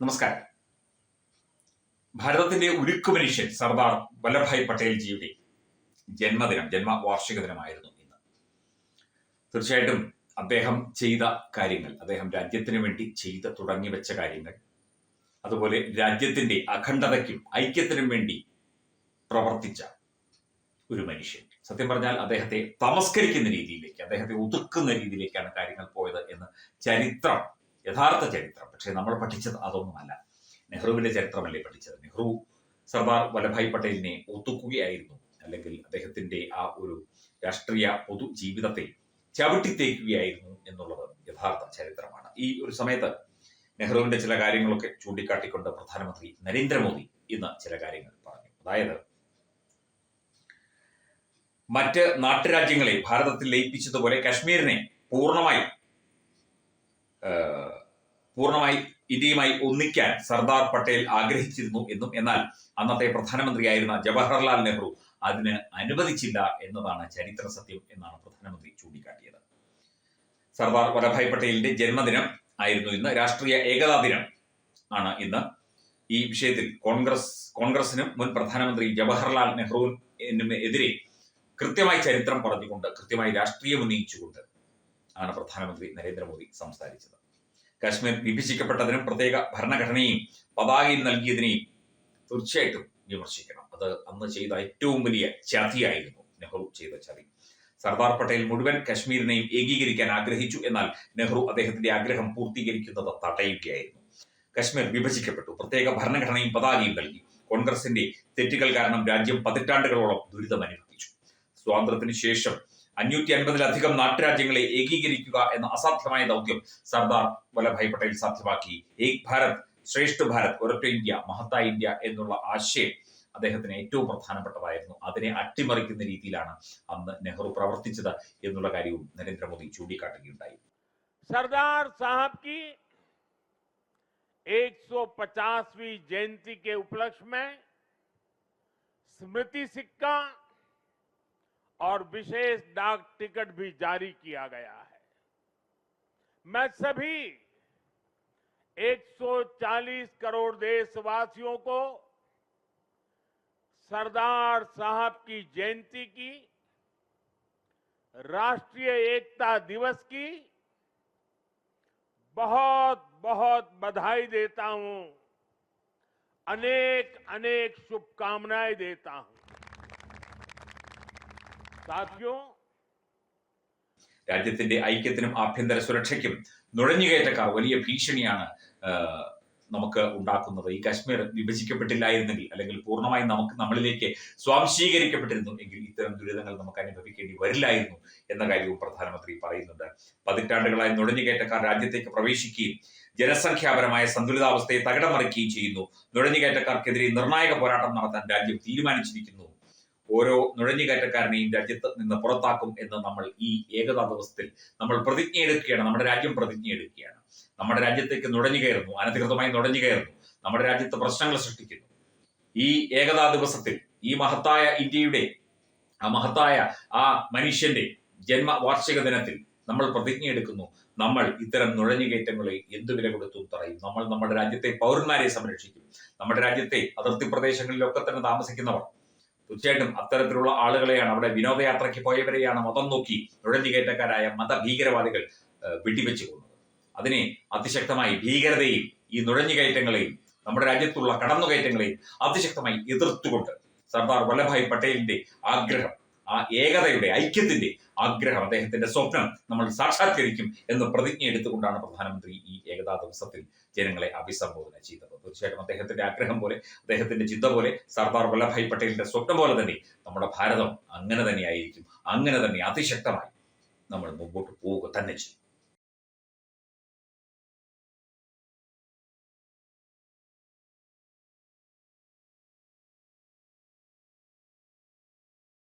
നമസ്കാരം. ഭാരതത്തിന്റെ ഉരുക്കു മനുഷ്യൻ സർദാർ വല്ലഭായ് പട്ടേൽജിയുടെ ജന്മദിനം ജന്മ വാർഷിക ദിനമായിരുന്നു ഇന്ന്. തീർച്ചയായിട്ടും അദ്ദേഹം ചെയ്ത കാര്യങ്ങൾ അദ്ദേഹം രാജ്യത്തിന് വേണ്ടി ചെയ്ത് തുടങ്ങി വെച്ച കാര്യങ്ങൾ അതുപോലെ രാജ്യത്തിന്റെ അഖണ്ഡതയ്ക്കും ഐക്യത്തിനും വേണ്ടി പ്രവർത്തിച്ച ഒരു മനുഷ്യൻ. സത്യം പറഞ്ഞാൽ അദ്ദേഹത്തെ തമസ്കരിക്കുന്ന രീതിയിലേക്ക് അദ്ദേഹത്തെ ഒതുക്കുന്ന രീതിയിലേക്കാണ് കാര്യങ്ങൾ പോയത് എന്ന് ചരിത്രം യഥാർത്ഥ ചരിത്രം. പക്ഷേ നമ്മൾ പഠിച്ചത് അതൊന്നുമല്ല. നെഹ്റുവിന്റെ ചരിത്രമല്ലേ പഠിച്ചത്? നെഹ്റു സർദാർ വല്ലഭായ് പട്ടേലിനെ ഒതുക്കുകയായിരുന്നു അല്ലെങ്കിൽ അദ്ദേഹത്തിന്റെ ആ ഒരു രാഷ്ട്രീയ പൊതു ജീവിതത്തെ ചവിട്ടിത്തേക്കുകയായിരുന്നു എന്നുള്ളത് യഥാർത്ഥ ചരിത്രമാണ്. ഈ ഒരു സമയത്ത് നെഹ്റുവിന്റെ ചില കാര്യങ്ങളൊക്കെ ചൂണ്ടിക്കാട്ടിക്കൊണ്ട് പ്രധാനമന്ത്രി നരേന്ദ്രമോദി ഇന്ന് ചില കാര്യങ്ങൾ പറഞ്ഞു. അതായത് മറ്റ് നാട്ടുരാജ്യങ്ങളെ ഭാരതത്തിൽ ലയിപ്പിച്ചതുപോലെ കാശ്മീരിനെ പൂർണമായി പൂർണമായി ഇന്ത്യയുമായി ഒന്നിക്കാൻ സർദാർ പട്ടേൽ ആഗ്രഹിച്ചിരുന്നു എന്നും എന്നാൽ അന്നത്തെ പ്രധാനമന്ത്രിയായിരുന്ന ജവഹർലാൽ നെഹ്റു അതിന് അനുവദിച്ചില്ല എന്നതാണ് ചരിത്ര സത്യം എന്നാണ് പ്രധാനമന്ത്രി ചൂണ്ടിക്കാട്ടിയത്. സർദാർ വല്ലഭായ് പട്ടേലിന്റെ ജന്മദിനം ആയിരുന്നു ഇന്ന്. രാഷ്ട്രീയ ഏകതാ ദിനം ആണ് ഇന്ന്. ഈ വിഷയത്തിൽ കോൺഗ്രസ് കോൺഗ്രസിനും മുൻ പ്രധാനമന്ത്രി ജവഹർലാൽ നെഹ്റുവിനും എതിരെ കൃത്യമായി ചരിത്രം പറഞ്ഞുകൊണ്ട് കൃത്യമായി രാഷ്ട്രീയം ഉന്നയിച്ചുകൊണ്ട് ആണ് പ്രധാനമന്ത്രി നരേന്ദ്രമോദി സംസാരിച്ചത്. കാശ്മീർ വിഭജിക്കപ്പെട്ടതിനും പ്രത്യേക ഭരണഘടനയും പതാകയും നൽകിയതിനെയും തീർച്ചയായിട്ടും വിമർശിക്കണം. അത് അന്ന് ചെയ്ത ഏറ്റവും വലിയ ചതിയായിരുന്നു നെഹ്റു ചെയ്ത ചതി. സർദാർ പട്ടേൽ മുഴുവൻ കശ്മീരിനെയും ഏകീകരിക്കാൻ ആഗ്രഹിച്ചു എന്നാൽ നെഹ്റു അദ്ദേഹത്തിന്റെ ആഗ്രഹം പൂർത്തീകരിക്കുന്നത് തടയുകയായിരുന്നു. കശ്മീർ വിഭജിക്കപ്പെട്ടു പ്രത്യേക ഭരണഘടനയും പതാകയും നൽകി. കോൺഗ്രസിന്റെ തെറ്റുകൾ കാരണം രാജ്യം പതിറ്റാണ്ടുകളോളം ദുരിതം അനുഭവിച്ചു സ്വാതന്ത്ര്യത്തിന് ശേഷം അഞ്ഞൂറ്റി അൻപതിലധികം നാട്ടുരാജ്യങ്ങളെ ഏകീകരിക്കുക എന്ന അസാധ്യമായ ദൗത്യം സർദാർ വല്ലഭായ് പട്ടേൽ സാധ്യമാക്കി ഏക് ഭാരത് ശ്രേഷ്ഠ ഭാരത് ഒരൊറ്റ ഇന്ത്യ മഹത്തായ ഇന്ത്യ എന്നുള്ള ആശയം അദ്ദേഹത്തിന് ഏറ്റവും പ്രധാനപ്പെട്ടതായിരുന്നു അതിനെ അട്ടിമറിക്കുന്ന രീതിയിലാണ് അന്ന് നെഹ്റു പ്രവർത്തിച്ചത് എന്നുള്ള കാര്യവും നരേന്ദ്രമോദി ചൂണ്ടിക്കാട്ടുകയുണ്ടായി सरदार साहब की 150वीं जयंती के उपलक्ष्य में स्मृति सिक्का और विशेष डाक टिकट भी जारी किया गया है। मैं सभी 140 करोड़ देशवासियों को सरदार साहब की जयंती की, राष्ट्रीय एकता दिवस की बहुत बहुत बधाई देता हूँ। अनेक अनेक शुभकामनाएँ देता हूँ। രാജ്യത്തിന്റെ ഐക്യത്തിനും ആഭ്യന്തര സുരക്ഷയ്ക്കും നുഴഞ്ഞുകയറ്റക്കാർ വലിയ ഭീഷണിയാണ് നമുക്ക് ഉണ്ടാക്കുന്നത്. ഈ കശ്മീർ വിഭജിക്കപ്പെട്ടില്ലായിരുന്നെങ്കിൽ അല്ലെങ്കിൽ പൂർണമായി നമുക്ക് നമ്മളിലേക്ക് സ്വാംശീകരിക്കപ്പെട്ടിരുന്നു എങ്കിൽ ഇത്തരം ദുരിതങ്ങൾ നമുക്ക് അനുഭവിക്കേണ്ടി വരില്ലായിരുന്നു എന്ന കാര്യവും പ്രധാനമന്ത്രി പറയുന്നുണ്ട്. പതിറ്റാണ്ടുകളായി നുഴഞ്ഞുകയറ്റക്കാർ രാജ്യത്തേക്ക് പ്രവേശിക്കുകയും ജനസംഖ്യാപരമായ സന്തുലിതാവസ്ഥയെ തകിടം മറിക്കുകയും ചെയ്യുന്നു. നുഴഞ്ഞുകയറ്റക്കാർക്കെതിരെ നിർണായക പോരാട്ടം നടത്താൻ രാജ്യം തീരുമാനിച്ചിരിക്കുന്നു. ഓരോ നുഴഞ്ഞുകയറ്റക്കാരനെയും രാജ്യത്ത് നിന്ന് പുറത്താക്കും എന്ന് നമ്മൾ ഈ ഏകതാ ദിവസത്തിൽ നമ്മൾ പ്രതിജ്ഞയെടുക്കുകയാണ് നമ്മുടെ രാജ്യം പ്രതിജ്ഞയെടുക്കുകയാണ് നമ്മുടെ രാജ്യത്തേക്ക് നുഴഞ്ഞു കയറുന്നു അനധികൃതമായി നുഴഞ്ഞു കയറുന്നു നമ്മുടെ രാജ്യത്ത് പ്രശ്നങ്ങൾ സൃഷ്ടിക്കുന്നു. ഈ ഏകതാ ദിവസത്തിൽ ഈ മഹത്തായ ഇന്ത്യയുടെ ആ മഹത്തായ ആ മനുഷ്യന്റെ ജന്മ വാർഷിക ദിനത്തിൽ നമ്മൾ പ്രതിജ്ഞയെടുക്കുന്നു നമ്മൾ ഇത്തരം നുഴഞ്ഞുകയറ്റങ്ങളെ എന്തു വില കൊടുത്തും തറയും നമ്മൾ നമ്മുടെ രാജ്യത്തെ പൗരന്മാരെ സംരക്ഷിക്കും. നമ്മുടെ രാജ്യത്തെ അതിർത്തി പ്രദേശങ്ങളിലൊക്കെ തന്നെ താമസിക്കുന്നവർ തീർച്ചയായിട്ടും അത്തരത്തിലുള്ള ആളുകളെയാണ് അവിടെ വിനോദയാത്രയ്ക്ക് പോയവരെയാണ് മതം നോക്കി നുഴഞ്ഞുകയറ്റക്കാരായ മതഭീകരവാദികൾ വെടിവെച്ച് കൊന്നത്. അതിനെ അതിശക്തമായി ഭീകരതയും ഈ നുഴഞ്ഞുകയറ്റങ്ങളെയും നമ്മുടെ രാജ്യത്തുള്ള കടന്നുകയറ്റങ്ങളെയും അതിശക്തമായി എതിർത്തുകൊണ്ട് സർദാർ വല്ലഭായ് പട്ടേലിന്റെ ആഗ്രഹം ആ ഏകതയുടെ ഐക്യത്തിന്റെ ആഗ്രഹം അദ്ദേഹത്തിന്റെ സ്വപ്നം നമ്മൾ സാക്ഷാത്കരിക്കും എന്ന് പ്രതിജ്ഞ എടുത്തുകൊണ്ടാണ് പ്രധാനമന്ത്രി ഈ ഏകതാ ദിവസത്തിൽ ജനങ്ങളെ അഭിസംബോധന ചെയ്തത്. തീർച്ചയായിട്ടും അദ്ദേഹത്തിന്റെ ആഗ്രഹം പോലെ അദ്ദേഹത്തിന്റെ ചിന്ത പോലെ സർദാർ വല്ലഭായ് പട്ടേലിന്റെ സ്വപ്നം പോലെ തന്നെ നമ്മുടെ ഭാരതം അങ്ങനെ തന്നെയായിരിക്കും അങ്ങനെ തന്നെ അതിശക്തമായി നമ്മൾ മുമ്പോട്ട് പോവുക തന്നെ ചെയ്യും.